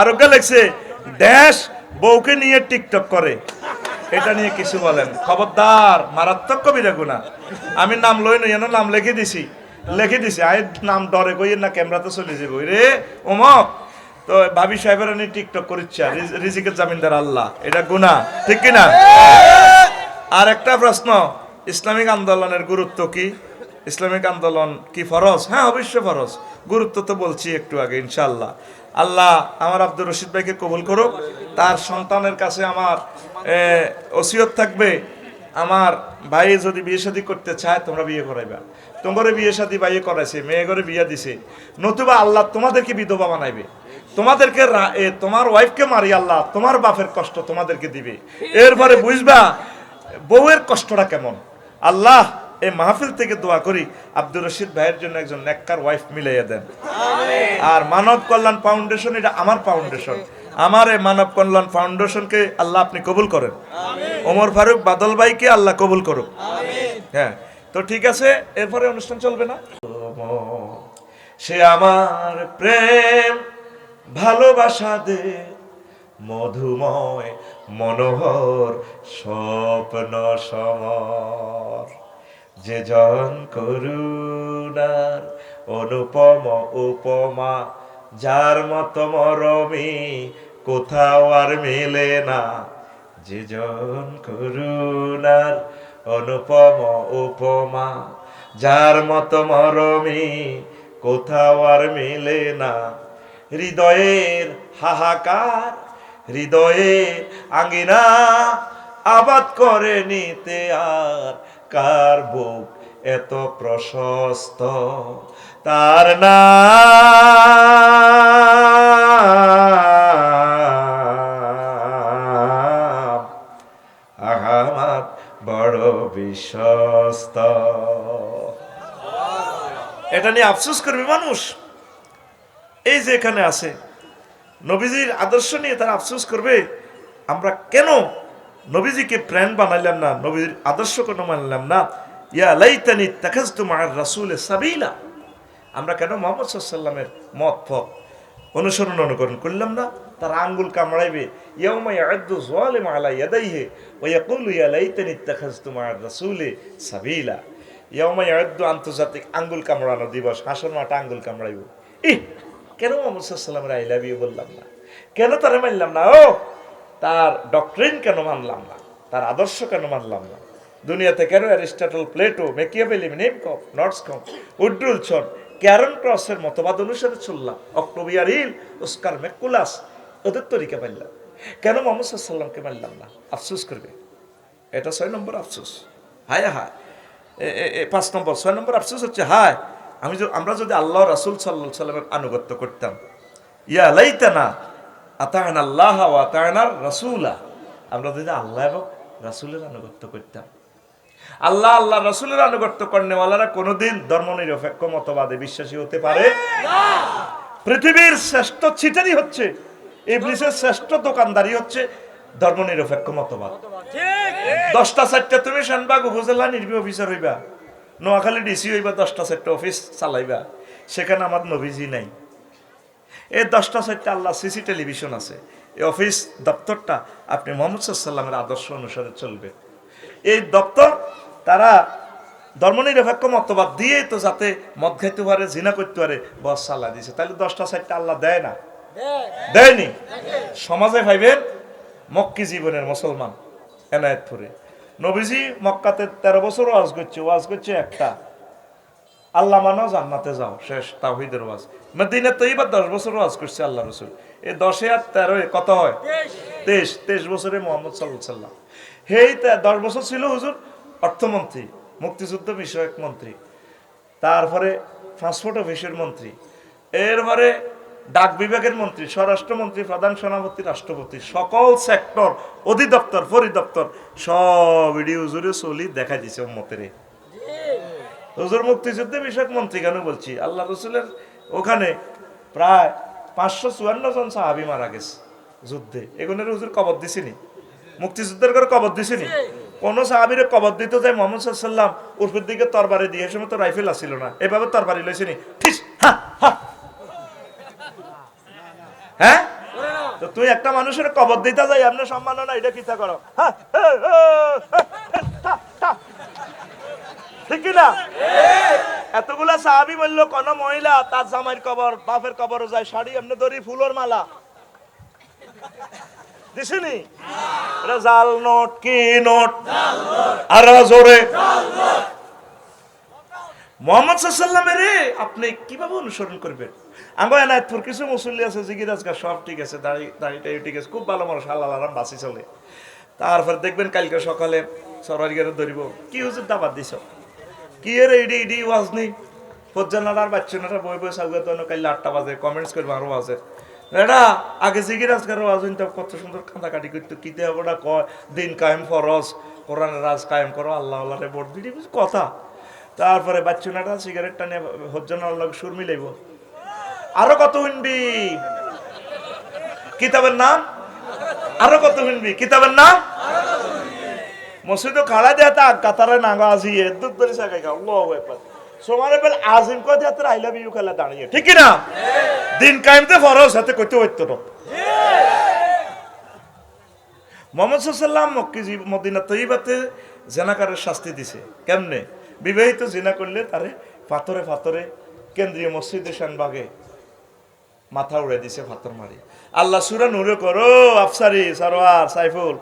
আরোগ্য লেখছে, দেশ বউকে নিয়ে টিকটক করে। এটা নিয়ে কিছু বলেন। খবরদার, মারাত্মক কবিরা গুণা আমি নাম লই নই, এনে নাম লিখে দিছি লিখে দিছি। আই নাম ডরে কই না ক্যামেরাতে চলে যাব। রে ওমক তো ভাবি সাহেবের নিয়ে টিকটক করিচ্ছা রিজিকের জামিনদার আল্লাহ, এটা গুণা ঠিক কিনা? আর একটা প্রশ্ন, ইসলামিক আন্দোলনের গুরুত্ব কি? ইসলামিক আন্দোলন কি ফরজ? হ্যাঁ অবশ্যই ফরজ। গুরুত্ব তো বলছি একটু আগে ইনশাল্লাহ আল্লাহ আমার আব্দুর রশিদ ভাইকে কবুল করুক। তার সন্তানের কাছে আমার ওসিয়ত থাকবে। আমার ভাই যদি বিয়ে শাদী করতে চায়, তোমরা বিয়ে করাইবা। তোমার বিয়ে শাদী বাইয়ে করাইছে মেয়ে করে বিয়ে দিছে। নতুবা আল্লাহ তোমাদেরকে বিধবা বানাইবে। তোমাদেরকে তোমার ওয়াইফকে মারি আল্লাহ তোমার বাপের কষ্ট তোমাদেরকে দিবে। এরপরে বুঝবা, বউয়ের কষ্টটা কেমন? আল্লাহ এই মাহফিল থেকে দোয়া করি আব্দুর রশিদ ভাইয়ের জন্য একজন নেককার ওয়াইফ মিলাইয়া দেন। আর মানব কল্যাণ ফাউন্ডেশন এটা আমার ফাউন্ডেশন আমার এই মানব কল্যাণ ফাউন্ডেশনকে আল্লাহ আপনি কবুল করেন। ওমর ফারুক বাদল ভাইকে আল্লাহ কবুল করুক। হ্যাঁ তো ঠিক আছে এরপরে অনুষ্ঠান চলবে না? সে আমার প্রেম ভালোবাসা দে মধুময় মনোহর স্বপ্ন সমর। যে জন করুণার অনুপম উপমা, যার মত মরমী কোথাও আর মেলে না। যে জন করুণার অনুপম উপমা, যার মত মরমী কোথাও আর মেলে না। হৃদয়ের হাহাকার, হৃদয়ের আঙ্গিনা আবাদ করে নিতে আর কার বুক এত প্রশস্ত। তার নাম আহামাত বড় বিশ্বস্ত। এটা নিয়ে আফসোস করবে মানুষ। এই যে এখানে আছে, নবীজির আদর্শ নিয়ে তারা আফসোস করবে, আমরা কেন নবীজিকে প্রাণ বানাইলাম না নবীজির আদর্শ কেন মানলাম না। ইয়া লাইতানি তাকাজতু মা'আর রাসূলে সাবিলা। আমরা কেন মোহাম্মদ সাল্লামের মত পথ অনুসরণ অনুকরণ করলাম না? তার আঙ্গুল কামড়াইবে। ইয়াউমা ইয়া'আদ্দু যালিমু আলা ইয়াদাইহি ওয়া ইয়াকুলু ইয়া লাইতানি তাকাজতু মা'আর রাসূলে সাবিলা। ইয়াউমা ইয়া'আদ্দু আন্তর্জাতিক আঙ্গুল কামড়ানো দিবস হাসর মাঠে আঙ্গুল কামড়াইব। ইহ, কেন মোহাম্মদ সাল্লামের লাভ ইউ বললাম না? কেন তারা মানলাম না? ও তার ডক্টরিন কেন মানলাম না? তার আদর্শ কেন মানলাম না? দুনিয়াতে কেন অ্যারিস্টটল, প্লেটো, মেকিয়াবেলি নেমকপ নর্সকম উড্রুল ছন ক্যারন ক্রসের মতবাদ অনুসারে চললাম? অক্টোবিয়ার হিল, ওস্কার মেকুলাস ওদের তরিকা মানলাম। কেন মোহাম্মদ সাল্লামকে মানলাম না? আফসোস করবে। এটা ছয় নম্বর আফসোস। হায় হায়। পাঁচ নম্বর। ছয় নম্বর আফসোস হচ্ছে, হায়, আমি আমরা যদি আল্লাহ রাসুল সাল্লাহ সাল্লামের আনুগত্য করতাম, ইয়া লাইতানা আতায়ন আল্লাহ ও আতায়নার রাসুলা। আমরা যদি আল্লাহ এবং রাসুলের আনুগত্য করতাম। আল্লাহ আল্লাহ রসুলের আনুগত্য কর্নেওয়ালারা কোনোদিন ধর্ম নিরপেক্ষ মতবাদে বিশ্বাসী হতে পারে। পৃথিবীর শ্রেষ্ঠ ছিটারি হচ্ছে, ইবলিসের শ্রেষ্ঠ দোকানদারি হচ্ছে ধর্ম নিরপেক্ষ মতবাদ। দশটা চারটা তুমি শানবাগ উপজেলা নির্বাহী অফিসার হইবা। নোয়াখালী ডিসি হইবা, দশটা চারটা অফিস চালাইবা। সেখানে আমার নবীজি নাই। এই দশটা চারটা আল্লাহ সিসি টেলিভিশন আছে। এই অফিস, দপ্তরটা আপনি মোহাম্মদ সাল্লামের আদর্শ অনুসারে চলবে। এই দপ্তর, তারা ধর্মনিরপেক্ষ মতবাদ দিয়ে তো যাতে মদ খাইতে পারে, জিনা করতে পারে, বস চালা দিয়েছে তাহলে দশটা চারটা আল্লাহ দেয় না? দেয়নি? সমাজে ভাইবেন, মক্কি জীবনের মুসলমান এনায়েতপুরে নবীজি মক্কাতে তেরো বছর ওয়াজ করছে ওয়াজ করছে একটা। আল্লাহ মানো জান্নাতে যাও, শেষ তাহিদের ওয়াজ। মদিনা তো এইবার দশ বছর ওয়াজ করছে আল্লাহ রসুল। এই দশে আর তেরো কত হয়? তেইশ। তেইশ। বছরে মোহাম্মদ সাল্লাহ সাল্লাম হেই দশ বছর ছিল হুজুর, অর্থমন্ত্রী, মুক্তিযুদ্ধ বিষয়ক মন্ত্রী। তারপরে ট্রান্সপোর্ট অফিসের মন্ত্রী। এরপরে ডাক বিভাগের মন্ত্রী, স্বরাষ্ট্রমন্ত্রী, প্রধান সেনাপতি, রাষ্ট্রপতি, সকল সেক্টর অধিদপ্তর, পরিদপ্তর, সব ইডি হুজুরে চলি দেখা দিছে উম্মতেরে। হুজুর মুক্তিযুদ্ধে বিষয়ক মন্ত্রী কেন বলছি? আল্লাহ রসুলের ওখানে প্রায় পাঁচশো চুয়ান্ন জন সাহাবি মারা গেছে যুদ্ধে। এগুলোর হুজুর কবর দিছিনি। মুক্তিযুদ্ধের করে কবর দিছিনি। কোন সাহাবির কবর দিতে যায় মোহাম্মদ সাল্লাম উর্ফের দিকে তরবারি দিয়ে। সময় তো রাইফেল আসছিল না। এভাবে তরবারি লইছিনি। হা হ্যাঁ? তো তুই একটা মানুষের কবর দিতে যাই আপনি সম্মাননা এটা কিতা করো? হ্যাঁ। ঠিক না? এতগুলা সাহাবি বলল, কোন মহিলা তার জামাইয়ের কবর, বাপের কবর যায়, শাড়ি এমনি দড়ি ফুলোর মালা। এটা জাল নোট, কি নোট? আর জোরে। মোহাম্মদ সাল্লামের আপনি কীভাবে অনুসরণ করবেন? আমার এনায়তপুর কিছু মুসল্লি আছে জিগিরাজগা সব ঠিক আছে, দাড়ি দাড়িটাই ঠিক আছে, খুব ভালো মানুষ আল্লাহ আরাম বাঁচি চলে। তারপর দেখবেন কালকে সকালে সরারি গেলে ধরিব। কি হুজুর দাবাত দিছ? কি এর ইডি ইডি ওয়াজ নেই আর বাচ্চানারা বই বই সাগুয়ে তো কাল আটটা বাজে কমেন্টস করব আরও বাজে। এটা আগে জিগিরাজগার ওয়াজ হইতো কত সুন্দর কাঁদাকাটি করতো, কি দেওয়া ওটা কয়, দিন কায়েম ফরজ কোরআনের রাজ কায়েম করো, আল্লাহ আল্লাহরে ভোট দিদি কথা। তারপরে বাচ্চুনাটা সিগারেট টানে হজ্জনার লগ সুর মিলাইব। আরও কত শুনবি? কিতাবের নাম? আরও কত শুনবি? কিতাবের নাম? মসজিদ খাড়া দেয়া তা কাতারে নাগা আজি দুধ ধরে সাকাই গা আল্লাহু আকবার। সমারে বেল, আজিম কো দেয়া তোর আই লাভ ইউ খেলা দাঁড়িয়ে? ঠিক না দিন কায়েমতে ফরজ, হাতে কইতে হইতো না। মোহাম্মদ সাল্লাম মক্কি মদিনা তৈবাতে জেনাকারের শাস্তি দিছে। কেমনে? বিবাহিত জিনা করলে তারে পাথরে পাথরে কেন্দ্রীয় মসজিদে শানবাগে মাথা উড়ে দিছে পাথর মারি। আল্লাহ সুরা নুরে করো, আফসারি, সারোয়ার, সাইফুল।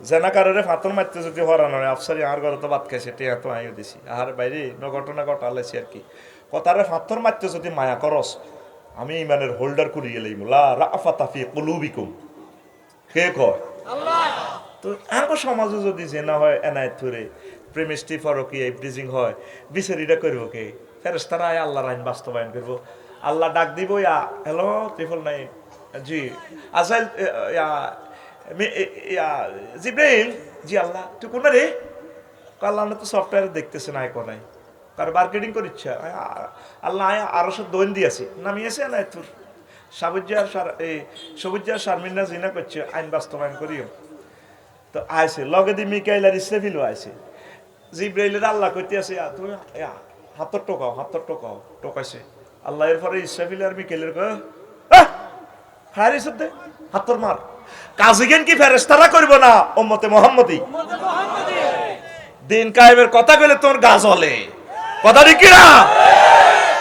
জেনাকারের পাথর মারতে যদি হরান হয় আফসারি আর ঘরে তো ভাত খাইছে, টিয়া তো আইও দিছি। আর বাইরে ন ঘটনা ঘটালেছি আর কি। কথারে পাথর মারতে যদি মায়া করস আমি ইমানের হোল্ডার করি গেলে লা রাফাতাফি কলুবিকুম। কে কয়। তো আমার সমাজে যদি জেনা হয় এনায়ত ধরে প্রেমিস্টি ফরকি এই ব্রিজিং হয় বিচারিটা করব কে? ফেরেস্তারা আয় আল্লাহর আইন বাস্তবায়ন করব আল্লাহ ডাক দিব, ইয়া হ্যালো ত্রিফল নাই জি আসাইল মে- এ- জিব্রাইল জি আল্লাহ তুই কোন রে আল্লাহ তো সফটওয়্যার দেখতেছে না এখন কার মার্কেটিং করিচ্ছে আল্লাহ আয় আরও সব দোন দিয়েছে। নামিয়েছে না তোর। সাবুজ্জার সার এই সবুজ্জার শারমিনা জিনা করছে আইন বাস্তবায়ন করিও। তো আইছে লগে দি মিকাইল আর ইসরাফিলও আইছে। জিব্রাইলের আল্লাহ কইতে আছে "আ, তুমি হাতর টোকাও হাতর টোকাও টোকাইছে। আল্লাহ এর পরে ইসরাফিল আর মিকাইলের কয় সত্যি হাতর মার। কাজিগেন কি ফেরেস্তারা করব না উম্মতে মোহাম্মদী? দিন কায়েমের কথা কইলে তোর গা জ্বলে। কথা ঠিক কি না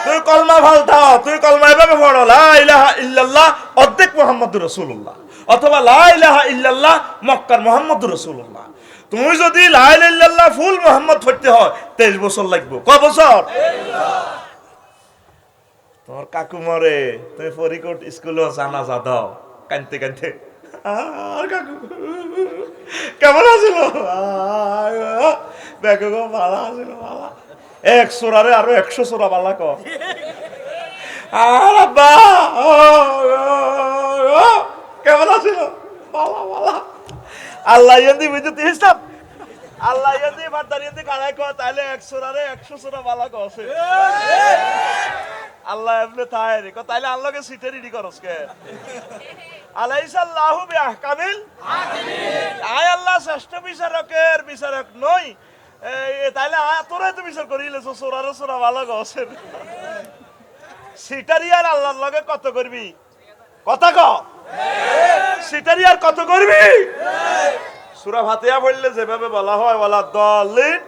তুই কলমা ফালতাও তুই কলমা এভাবে পড়ো লা ইলাহা ইল্লাল্লাহ অর্ধেক মুহাম্মদুর রাসূলুল্লাহ। অথবা লা ইলাহা ইল্লাল্লাহ মক্কার মুহাম্মদুর রাসূলুল্লাহ। তুমি যদি লা ইলাহা ইল্লাল্লাহ ফুল মুহাম্মদ পড়তে হয় 23 বছর লাগবে। ক বছর? তোমার কাকু মরে, তুমি ফরিকোট স্কুলে জানাজা দাও কানতে কানতে। কাকু, কেমন আছিল? বেকু গো আছিল এক সোরারে আরও একশো সোরা ক। আর কেমন আছিল? ভালো ভালো। আল্লাহ ইয়াদি বুঝতে হিসাব আল্লাহ ইয়াদি বাদ ইয়াদি কাড়াই ক তাহলে একশো রারে একশো সোরা বালা কছে আল্লাহ এমনি তাই রে ক তাইলে আল্লাহকে সিটে রেডি করস কে? আলাইসাল্লাহু বিআহকামিল আয় আল্লাহ, শ্রেষ্ঠ বিচারকের বিচারক নই। আয়, তোরাই তো বিচার করিলেছ সোরারে সোরা ভালো গছেন সিটারি আর আল্লাহর লগে কত করবি? কথা ক সিটারি আর কত করবি? সুরা ফাতিহা পড়লে যেভাবে বলা হয় বলা দলিন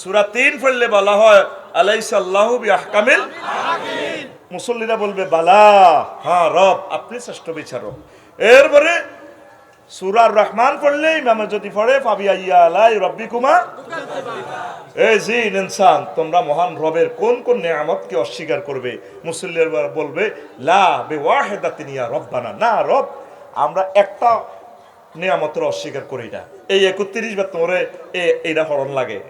সুরা তিন পড়লে বলা হয় আলাইসাল্লাহু বিআহকামিল মুসল্লিরা বলবে, বালা হ্যাঁ রব, আপনি শ্রেষ্ঠ বিচারক। এরপরে সুরার রহমান পড়লে ইমামে যদি পড়ে পাবি আইয়া আলাই রব্বি কুমা এই জিন, ইনসান, তোমরা মহান রবের কোন কোন নিয়ামতকে অস্বীকার করবে? মুসল্লিরা বলবে, লা বে ওয়াহেদাতিনিয়া রব্বানা। না, রব, আমরা একটা নিয়ামতের অস্বীকার করি না। এই একত্রিশ বা তোমরে এ- এইটা হরণ লাগে।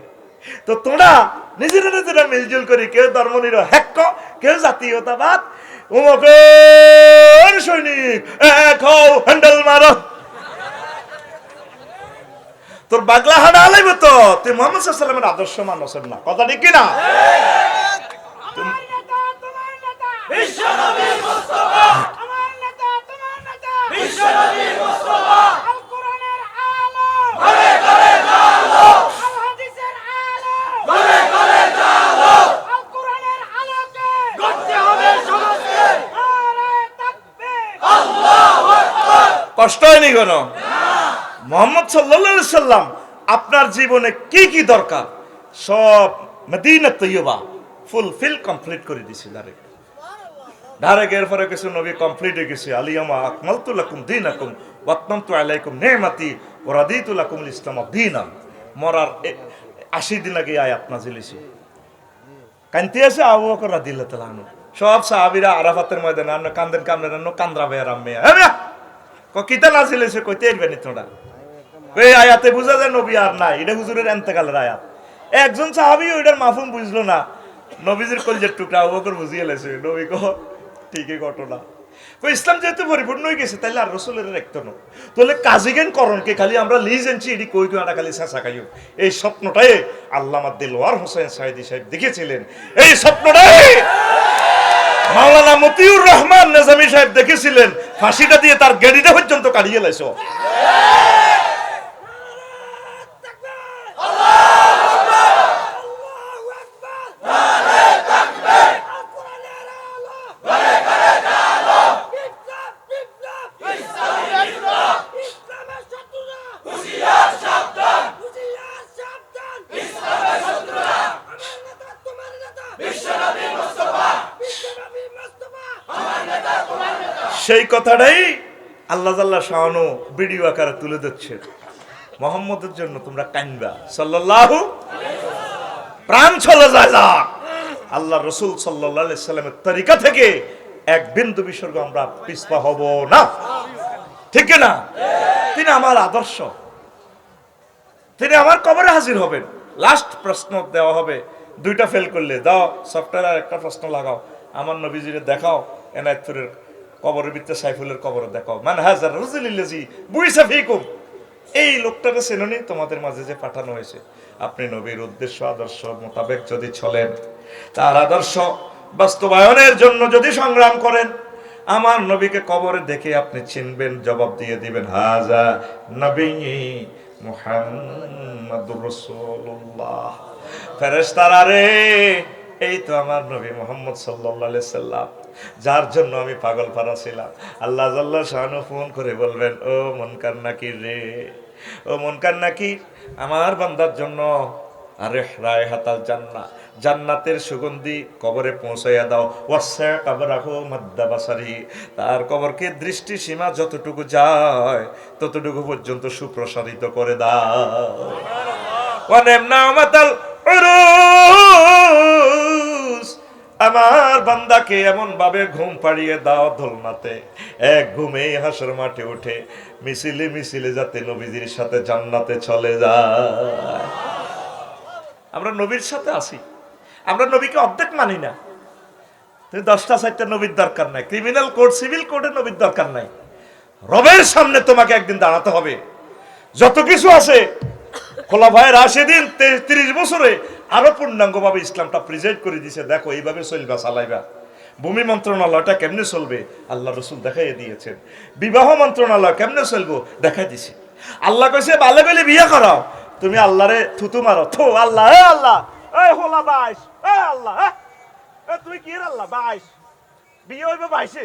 তো তোমরা নিজেরা নিজেরা মিলজুল করি কেউ ধর্ম নির হ্যাক কেউ জাতীয়তাবাদ। উমকের সৈনিক এক হও হ্যান্ডেল মারো। তোর বাগলা হাডা আলাইব তো? তুই মোহাম্মদ সাল্লামের আদর্শ মানুষ না। কথা ঠিক কিনা? আমার নেতা তোমার বিশ্বনবী মুস্তাফা! আমার নেতা তোমার নেতা। বিশ্বনবী মুস্তাফা আল কোরআনের আলো ঘরে ঘরে জালো আল হাদিসের আলো ঘরে ঘরে জালো আল কোরআনের আলোকে গড়তে হবে সমাজকে নারে তাকবীর আল্লাহু কষ্ট হয়নি কোনো? মোহাম্মদ সাল্লা সাল্লাম, আপনার জীবনে কি কি দরকার? সব মদিনা তৈবা ফুলফিল কমপ্লিট করে দিছে ডাইরেক্ট ডাইরেক্ট এরপরে কিছু নবী কমপ্লিট হয়ে গেছে। আলিয়ামা আকমালতু লাকুম দীনাকুম ওয়াতমামতু আলাইকুম নি'মাতি, ওয়া রাদিতু লাকুমুল ইসলাম দীনাম মরার আশি দিন আগে আয়াত নাজিল হইছে কান্তি আছে আবু বকর রাদিয়াল্লাহু তাআলা আনহু। সব সাহাবীরা আরাফাতের ময়দানে আন্ন কান্দেন কান্দেন আন্ন কান্দ্রা বেয়ার আম্মে হ্যাঁ কিতা নাজিল হইছে কইতে এরবেনি তোরা? এই আয়াতে বুঝা যায় নবী আর নাই, এটা হুজুরের এন্তেকালের আয়াত। একজন সাহাবি ওইটার মাফুম বুঝলো না, নবীজির কলজের টুকরা আবু বকর বুঝিয়ে লেছে, নবী কহ ঠিকই ঘটনা। ইসলাম যেহেতু পরিপূর্ণ হয়ে গেছে, তাইলে আর রসুলের রাখতো না তাহলে কাজী জ্ঞান করণকে খালি আমরা লিজ আনছি, এটি কই কই আটা খালি চেঁচা খাইও। এই স্বপ্নটাই আল্লামা দিলওয়ার হোসেন সাহেদি সাহেব দেখেছিলেন। এই স্বপ্নটাই মাওলানা মতিউর রহমান নেজামি সাহেব দেখেছিলেন। ফাঁসিটা দিয়ে তার গেড়িটা পর্যন্ত কাটিয়ে লাইছ। ইসলামের শত্রুরা হুঁশিয়ার সাবধান হুঁশিয়ার সাবধান ইসলামের শত্রুরা আমার নেতা তোমার নেতা বিশ্বনবী মুস্তাফা বিশ্বনবী মুস্তাফা আমার নেতা তোমার নেতা সেই কথাটাই আল্লাহ জাল্লাহ শাহানু ভিডিও আকারে তুলে দিচ্ছে মোহাম্মদের জন্য তোমরা কানবা সাল্লাল্লাহু প্রাণ চলে যায় যা আল্লাহ রসুল সাল্লাহ সাল্লামের তরিকা থেকে এক বিন্দু বিসর্গ আমরা পিছপা হব না। ঠিক না? তিনি আমার আদর্শ। তিনি আমার কবরে হাজির হবেন। লাস্ট প্রশ্ন দেওয়া হবে। দুইটা ফেল করলে। দাও, সফটওয়্যার একটা প্রশ্ন লাগাও। আমার নবীজিরে দেখাও, এনায়তপুরের কবরের ভিতরে সাইফুলের কবরে দেখাও মান হাজার রুজুলিল্লাজি বুইসা ফিকুম। এই লোকটাকে চেননি? তোমাদের মাঝে যে পাঠানো হয়েছে। আপনি নবীর উদ্দেশ্য, আদর্শ মোতাবেক যদি চলেন, তার আদর্শ বাস্তবায়নের জন্য যদি সংগ্রাম করেন, আমার নবীকে কবরে দেখে আপনি চিনবেন, জবাব দিয়ে দিবেন, হাজা নবী মুহাম্মাদুর রাসূলুল্লাহ। ফেরেশতারা রে, এই তো আমার নবী মোহাম্মদ সাল্লাল্লাহু সাল্লাম যার জন্য আমি পাগল পারা ছিলাম। আল্লাহ জাল্লাহ শাহানু ফোন করে বলবেন, ও মনকার নাকির রে, ও মনকার নাকির, আমার বান্দার জন্য আরে রায় হাতাল জান্না জান্নাতের সুগন্ধি কবরে পৌঁছাইয়া দাও। ওয়াসা কাবরাহু মাদ্দাবাসারি তার কবরকে দৃষ্টি সীমা যতটুকু যায়, ততটুকু পর্যন্ত সুপ্রসারিত করে দাও। ওয়ানেমনা মাতাল উরুস আমার বান্দাকে এমন ভাবে ঘুম পাড়িয়ে দাও দোলনাতে। এক ঘুমে হাসর মাঠে উঠে মিছিলে মিছিলে যাতে নবীজির সাথে জান্নাতে চলে যায়। আমরা নবীর সাথে আসি আমরা নবীকে অর্ধেক মানি না। তুমি দশটা চারটা নবীর দরকার নাই। ক্রিমিনাল কোড সিভিল কোডে নবীর দরকার নাই। রবের সামনে তোমাকে একদিন দাঁড়াতে হবে। যত কিছু আছে খোলা ভাইয়ের আসে দিন তিরিশ বছরে আরও পূর্ণাঙ্গভাবে ইসলামটা প্রেজেন্ট করে দিছে। দেখো এইভাবে চলবা চালাইবা। ভূমি মন্ত্রণালয়টা কেমনে চলবে? আল্লাহ রসুল দেখাই দিয়েছেন। বিবাহ মন্ত্রণালয় কেমনে চলবো? দেখাই দিছে। আল্লাহ কইছে বালে বেলে বিয়ে করাও। তুমি আল্লাহরে থুতু মারো। থো আল্লাহ এ আল্লাহ এই হোলা বাইশ এ আল্লাহ এ, এ তুই কি আল্লাহ বাইশ? বিয়ে হইবে বাইশে?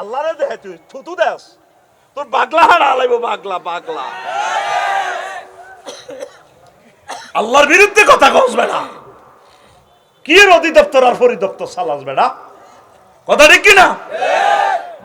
আল্লাহরে দেহে তুই থুতু দেস। তোর বাগলা হারা আলাইবো বাগলা বাগলা। আল্লাহর বিরুদ্ধে কথা কস বেড়া। কি এর অধিদপ্তর আর পরিদপ্তর সালাস বেড়া? কথা ঠিক কিনা?